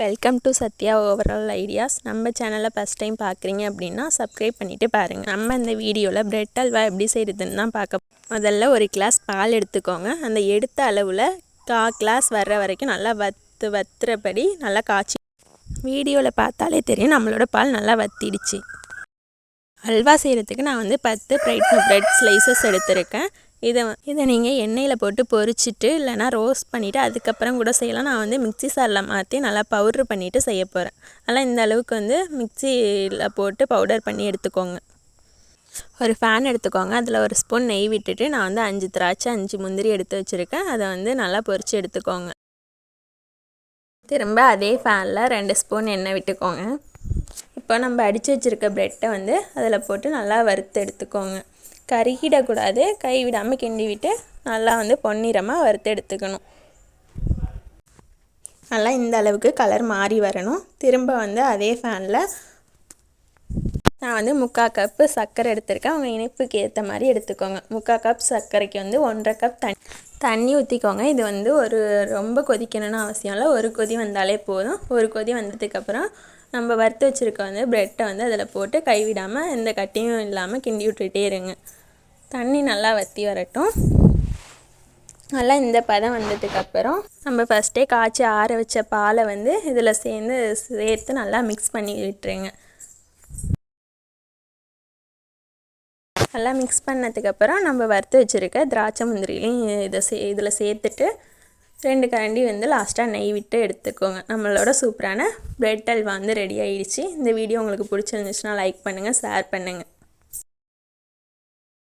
Welcome to Sathya overall ideas நம்ம சேனலை first time பார்க்குறீங்க அப்படின்னா சப்ஸ்கிரைப் பண்ணிவிட்டு பாருங்கள் நம்ம இந்த வீடியோவில் பிரெட் அல்வா எப்படி செய்கிறதுன்னு தான் பார்க்க முதல்ல ஒரு கிளாஸ் பால் எடுத்துக்கோங்க. அந்த எடுத்த அளவில் கா கிளாஸ் வர்ற வரைக்கும் நல்லா வத்து வத்துறபடி நல்லா காய்ச்சி வீடியோவில் பார்த்தாலே தெரியும் நம்மளோட பால் நல்லா வத்திடுச்சு. அல்வா செய்கிறதுக்கு நான் வந்து பத்து பிரெட் பிரெட் ஸ்லைசஸ் எடுத்திருக்கேன். இதை இதை நீங்கள் எண்ணெயில் போட்டு பொரிச்சிட்டு இல்லைனா ரோஸ்ட் பண்ணிவிட்டு அதுக்கப்புறம் கூட செய்யலாம். நான் வந்து மிக்ஸி சாரில் மாற்றி நல்லா பவுட்ரு பண்ணிவிட்டு செய்ய போகிறேன் அதனால் இந்த அளவுக்கு வந்து மிக்ஸியில் போட்டு பவுடர் பண்ணி எடுத்துக்கோங்க. ஒரு ஃபேன் எடுத்துக்கோங்க. அதில் ஒரு ஸ்பூன் நெய் விட்டுட்டு நான் வந்து அஞ்சு திராட்சை அஞ்சு முந்திரி எடுத்து வச்சுருக்கேன். அதை வந்து நல்லா பொரித்து எடுத்துக்கோங்க. திரும்ப அதே ஃபேனில் ரெண்டு ஸ்பூன் எண்ணெய் விட்டுக்கோங்க. இப்போ நம்ம அடித்து வச்சுருக்க ப்ரெட்டை வந்து அதில் போட்டு நல்லா வறுத்து எடுத்துக்கோங்க. கருகிடக்கூடாது. கை விடாமல் கிண்டி விட்டு நல்லா வந்து பொன்னிறமாக வறுத்து எடுத்துக்கணும். நல்லா இந்த அளவுக்கு கலர் மாறி வரணும். திரும்ப வந்து அதே ஃபேனில் நான் வந்து முக்கால் கப்பு சர்க்கரை எடுத்திருக்கேன். அவங்க இனிப்புக்கு ஏற்ற மாதிரி எடுத்துக்கோங்க. முக்கால் கப் சர்க்கரைக்கு வந்து ஒன்றரை கப் தண்ணி தண்ணி ஊற்றிக்கோங்க இது வந்து ஒரு ரொம்ப கொதிக்கணும்னு அவசியம் இல்லை. ஒரு கொதி வந்தாலே போதும். ஒரு கொதி வந்ததுக்கப்புறம் நம்ம வறுத்து வச்சுருக்க வந்து ப்ரெட்டை வந்து அதில் போட்டு கைவிடாமல் எந்த கட்டியும் இல்லாமல் கிண்டி விட்டுட்டே இருங்க. தண்ணி நல்லா வற்றி வரட்டும். நல்லா இந்த பதம் வந்ததுக்கப்புறம் நம்ம ஃபஸ்ட்டே காய்ச்சி ஆற வச்ச பாலை வந்து இதில் சேர்ந்து சேர்த்து நல்லா மிக்ஸ் பண்ணி விட்டுருங்க. நல்லா மிக்ஸ் பண்ணதுக்கப்புறம் நம்ம வறுத்து வச்சுருக்க திராட்சை முந்திரிலையும் இதை சே இதில் சேர்த்துட்டு ரெண்டு கரண்டி வந்து லாஸ்ட்டாக நெய் விட்டு எடுத்துக்கோங்க. நம்மளோட சூப்பரான பிரெட் அல்வா வந்து ரெடி ஆயிடுச்சு. இந்த வீடியோ உங்களுக்கு பிடிச்சிருந்துச்சுன்னா லைக் பண்ணுங்கள் ஷேர் பண்ணுங்கள்